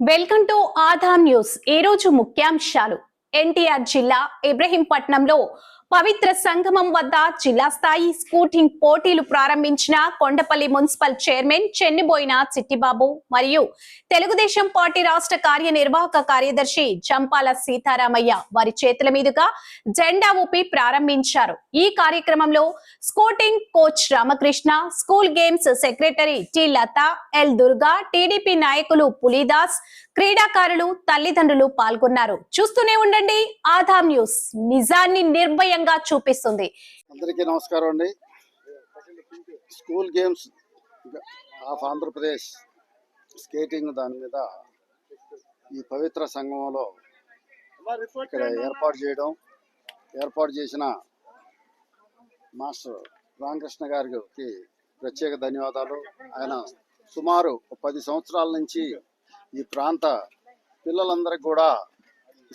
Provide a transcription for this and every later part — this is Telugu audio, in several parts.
Welcome to Aadhaar news. ఈ రోజు ముఖ్యాంశాలు. ఎన్టీఆర్ జిల్లా ఇబ్రహీంపట్నంలో పవిత్ర సంగమం వద్ద జిల్లా స్థాయి స్కూటింగ్ పోటీలు ప్రారంభించిన కొండపల్లి మున్సిపల్ చైర్మన్ చెన్నిబోయిన చిట్టిబాబు మరియు తెలుగుదేశం పార్టీ రాష్ట్ర కార్యనిర్వాహక కార్యదర్శి జంపాల సీతారామయ్య వారి చేతుల మీదుగా జెండా ఊపి ప్రారంభించారు. ఈ కార్యక్రమంలో skating coach Ramakrishna school games secretary T Latha L Durga TDP నాయకులు పులిదాస్ క్రీడాకారులు తల్లిదండ్రులు పాల్గొన్నారు. చూస్తూనే ఉండండి. ఆధార్ న్యూస్. నిజాన్ని నిర్భయ నిర్భయంగా చూపిస్తుంది. అందరికీ నమస్కారం అండి. School games of Andhra Pradesh skating దాని మీద ఈ పవిత్ర సంఘంలో ఇక్కడ ఏర్పాటు చేయడం ఏర్పాటు చేసిన మాస్టర్ రామకృష్ణ గారికి ప్రత్యేక ధన్యవాదాలు. ఆయన సుమారు పది సంవత్సరాల నుంచి ఈ ప్రాంత పిల్లలందరికీ కూడా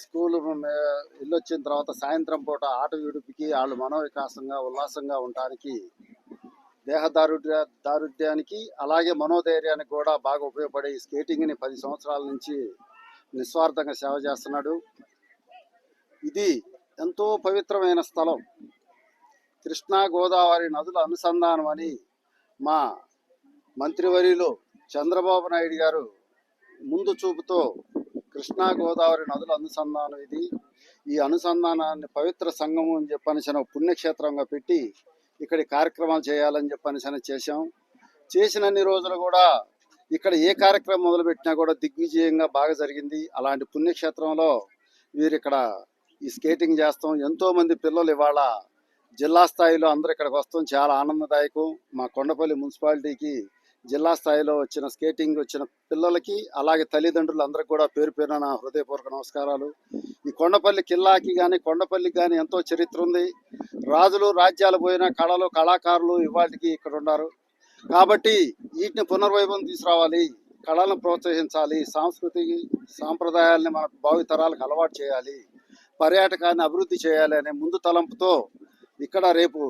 స్కూల్ ఇల్లు వచ్చిన తర్వాత సాయంత్రం పూట ఆట విడుపుకి వాళ్ళు మనోవికాసంగా ఉల్లాసంగా ఉండటానికి దేహ దారుఢ్య దారుఢ్యానికి అలాగే మనోధైర్యానికి కూడా బాగా ఉపయోగపడే ఈ స్కేటింగ్ని పది సంవత్సరాల నుంచి నిస్వార్థంగా సేవ చేస్తున్నాడు. ఇది ఎంతో పవిత్రమైన స్థలం. కృష్ణా గోదావరి నదుల అనుసంధానం అని మా మంత్రివర్యులు చంద్రబాబు నాయుడు గారు ముందు చూపుతో కృష్ణా గోదావరి నదుల అనుసంధానం ఇది. ఈ అనుసంధానాన్ని పవిత్ర సంఘము అని చెప్పనిసిన పుణ్యక్షేత్రంగా పెట్టి ఇక్కడ కార్యక్రమాలు చేయాలని చెప్పనిసిన చేశాం. చేసినన్ని రోజులు కూడా ఇక్కడ ఏ కార్యక్రమం మొదలుపెట్టినా కూడా దిగ్విజయంగా బాగా జరిగింది. అలాంటి పుణ్యక్షేత్రంలో వీరు ఇక్కడ ఈ స్కేటింగ్ చేస్తాం. ఎంతో మంది పిల్లలు ఇవాళ జిల్లా స్థాయిలో అందరూ ఇక్కడికి వస్తాం. చాలా ఆనందదాయకం. మా కొండపల్లి మున్సిపాలిటీకి జిల్లా స్థాయిలో వచ్చిన స్కేటింగ్ వచ్చిన పిల్లలకి అలాగే తల్లిదండ్రులు అందరికి కూడా పేరు పేరున నా హృదయపూర్వక నమస్కారాలు. ఈ కొండపల్లి కిల్లాకి కానీ కొండపల్లికి కానీ ఎంతో చరిత్ర ఉంది. రాజులు రాజ్యాలు పోయిన కళలు కళాకారులు ఇవాటికి ఇక్కడ ఉన్నారు. కాబట్టి వీటిని పునర్వైభవం తీసుకురావాలి. కళలను ప్రోత్సహించాలి. సాంస్కృతిక సాంప్రదాయాలని మన భావితరాలకు అలవాటు చేయాలి. పర్యాటకాన్ని అభివృద్ధి చేయాలి అనే ముందు తలంపుతో ఇక్కడ రేపు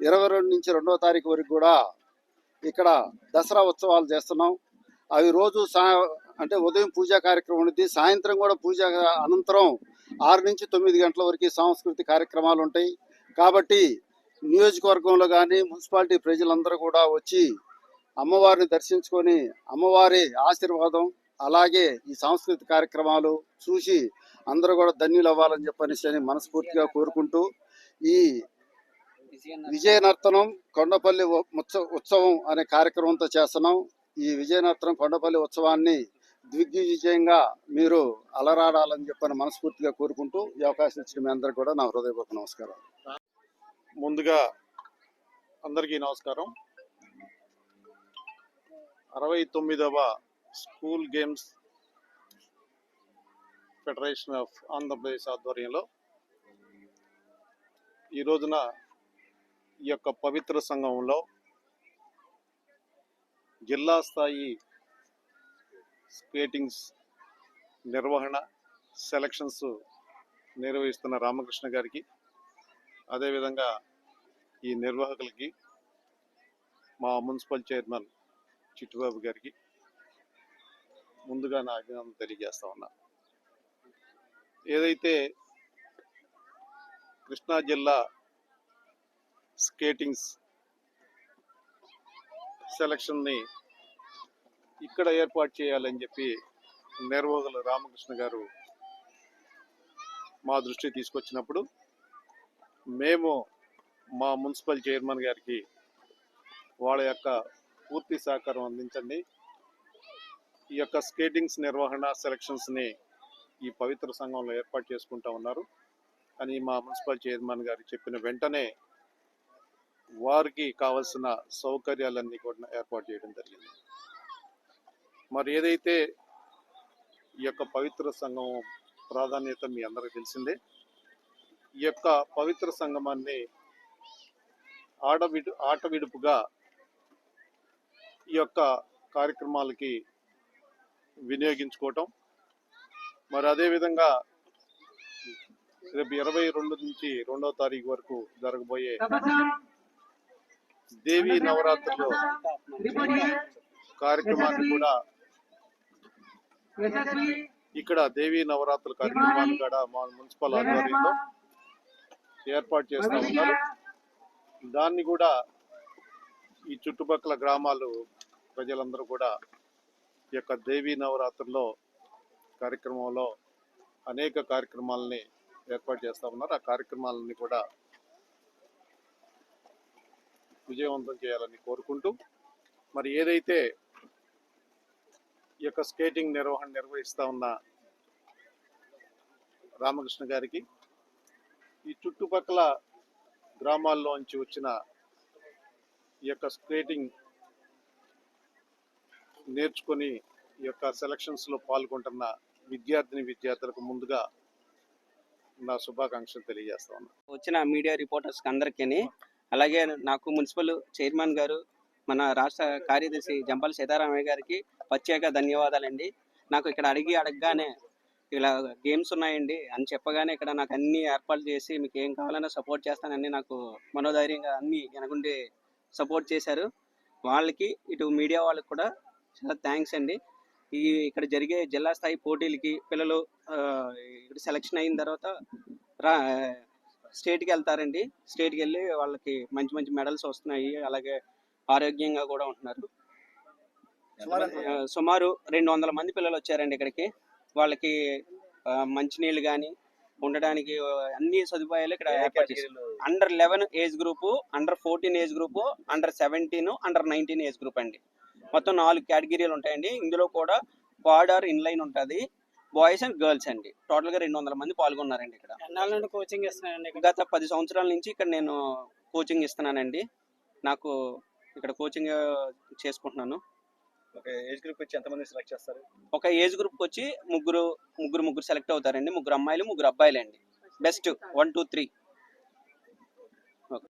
ఇరవై రెండు నుంచి రెండవ తారీఖు వరకు కూడా ఇక్కడ దసరా ఉత్సవాలు చేస్తున్నాం. అవి రోజు సా అంటే ఉదయం పూజా కార్యక్రమం ఉంటుంది సాయంత్రం కూడా పూజ అనంతరం ఆరు నుంచి తొమ్మిది గంటల వరకు సాంస్కృతిక కార్యక్రమాలు ఉంటాయి. కాబట్టి నియోజకవర్గంలో కానీ మున్సిపాలిటీ ప్రజలందరూ కూడా వచ్చి అమ్మవారిని దర్శించుకొని అమ్మవారి ఆశీర్వాదం అలాగే ఈ సాంస్కృతిక కార్యక్రమాలు చూసి అందరూ కూడా ధన్యులు అవ్వాలని చెప్పనేసి మనస్ఫూర్తిగా కోరుకుంటూ ఈ విజయ నర్తనం కొండపల్లి ఉత్సవం అనే కార్యక్రమంతో చేస్తున్నాం. ఈ విజయ నర్తనం కొండపల్లి ఉత్సవాన్ని దిగ్విజయంగా మీరు అలరాడాలని చెప్పని మనస్ఫూర్తిగా కోరుకుంటూ ఈ అవకాశం ఇచ్చిన మీ అందరికి కూడా నా హృదయపూర్వక నమస్కారం ముందుగా అందరికీ నమస్కారం. అరవై తొమ్మిదవ school games federation of Andhra Pradesh ఆధ్వర్యంలో ఈ రోజున ఈ యొక్క పవిత్ర సంఘంలో జిల్లా స్థాయి స్కేటింగ్స్ నిర్వహణ సెలక్షన్స్ నిర్వహిస్తున్న రామకృష్ణ గారికి అదేవిధంగా ఈ నిర్వాహకులకి మా మున్సిపల్ చైర్మన్ చిట్టుబాబు గారికి ముందుగా నా అభినందన తెలియజేస్తా ఉన్నా. ఏదైతే కృష్ణా జిల్లా స్కేటింగ్స్ సెలక్షన్ని ఇక్కడ ఏర్పాటు చేయాలని చెప్పి నిర్వాహకులు రామకృష్ణ గారు మా దృష్టి తీసుకొచ్చినప్పుడు మేము మా మున్సిపల్ చైర్మన్ గారికి వాళ్ళ యొక్క పూర్తి సహకారం అందించండి. ఈ యొక్క స్కేటింగ్స్ నిర్వహణ సెలక్షన్స్ని ఈ పవిత్ర సంఘంలో ఏర్పాటు చేసుకుంటా ఉన్నారు. అని మా మున్సిపల్ చైర్మన్ గారు చెప్పిన వెంటనే వారికి కావలసిన సౌకర్యాలన్నీ కూడా ఏర్పాటు చేయడం జరిగింది. మరి ఏదైతే ఈ యొక్క పవిత్ర సంఘం ప్రాధాన్యత మీ అందరికీ తెలిసిందే ఈ యొక్క పవిత్ర సంగమాన్ని ఆడవిడు ఆట విడుపుగా ఈ యొక్క కార్యక్రమాలకి వినియోగించుకోవటం మరి అదేవిధంగా రేపు ఇరవై రెండు నుంచి రెండవ తారీఖు వరకు జరగబోయే దేవి నవరాత్రులు కార్యక్రమాన్ని కూడా ఇక్కడ దేవీ నవరాత్రుల కార్యక్రమాన్ని కూడా మా మున్సిపల్ ఆధ్వర్యంలో ఏర్పాటు చేస్తూ ఉన్నారు. దాన్ని కూడా ఈ చుట్టుపక్కల గ్రామాలు ప్రజలందరూ కూడా ఈ యొక్క దేవీ నవరాత్రుల్లో కార్యక్రమంలో అనేక కార్యక్రమాలని ఏర్పాటు చేస్తూ ఉన్నారు. ఆ కార్యక్రమాలని కూడా విజయవంతం చేయాలని కోరుకుంటూ మరి ఏదైతే ఈ యొక్క స్కేటింగ్ నిర్వహణ నిర్వహిస్తా ఉన్న రామకృష్ణ గారికి ఈ చుట్టుపక్కల గ్రామాల్లోంచి వచ్చిన ఈ యొక్క స్కేటింగ్ నేర్చుకొని ఈ యొక్క సెలక్షన్స్లో పాల్గొంటున్న విద్యార్థిని విద్యార్థులకు ముందుగా నా శుభాకాంక్షలు తెలియజేస్తా ఉన్నా. వచ్చిన మీడియా రిపోర్టర్స్కి అందరికీ అలాగే నాకు మున్సిపల్ చైర్మన్ గారు మన రాష్ట్ర కార్యదర్శి జంపాల సీతారామయ్య గారికి ప్రత్యేక ధన్యవాదాలండి. నాకు ఇక్కడ అడిగి అడగగానే ఇలా గేమ్స్ ఉన్నాయండి అని చెప్పగానే ఇక్కడ నాకు అన్ని ఏర్పాట్లు చేసి మీకు ఏం కావాలన్నా సపోర్ట్ చేస్తానని నాకు మనోధైర్యంగా అన్ని వెనకుండి సపోర్ట్ చేశారు. వాళ్ళకి ఇటు మీడియా వాళ్ళకి కూడా చాలా థ్యాంక్స్ అండి. ఈ ఇక్కడ జరిగే జిల్లా స్థాయి పోటీలకి పిల్లలు ఇక్కడ సెలక్షన్ అయిన తర్వాత రా స్టేట్కి వెళ్తారండి. స్టేట్కి వెళ్ళి వాళ్ళకి మంచి మంచి మెడల్స్ వస్తున్నాయి. అలాగే ఆరోగ్యంగా కూడా ఉంటున్నారు. సుమారు రెండు వందల మంది? పిల్లలు వచ్చారండి ఇక్కడికి. వాళ్ళకి మంచినీళ్ళు కానీ ఉండడానికి అన్ని సదుపాయాలు ఇక్కడ under eleven age group under fourteen age group under seventeen under nineteen age group అండి. మొత్తం నాలుగు కేటగిరీలు ఉంటాయండి. ఇందులో కూడా క్వాడ్ ఆర్ ఇన్లైన్ ఉంటుంది. బాయ్స్ అండ్ గర్ల్స్ అండి. టోటల్గా రెండు వందల మంది పాల్గొన్నారండి ఇక్కడ. ఎన్నాళ్ళ నుండి కోచింగ్ ఇస్తున్నారండి ఇక్కడ? గత పది సంవత్సరాల నుంచి ఇక్కడ నేను కోచింగ్ ఇస్తున్నానండి నాకు ఇక్కడ కోచింగ్ చేసుకుంటున్నాను. ఒక ఏజ్ గ్రూప్ వచ్చి ఎంతమంది సెలెక్ట్ చేస్తారు? ఒక ఏజ్ గ్రూప్ వచ్చి ముగ్గురు ముగ్గురు ముగ్గురు సెలెక్ట్ అవుతారండి. ముగ్గురు అమ్మాయిలు ముగ్గురు అబ్బాయిలు అండి బెస్ట్ వన్ టూ త్రీ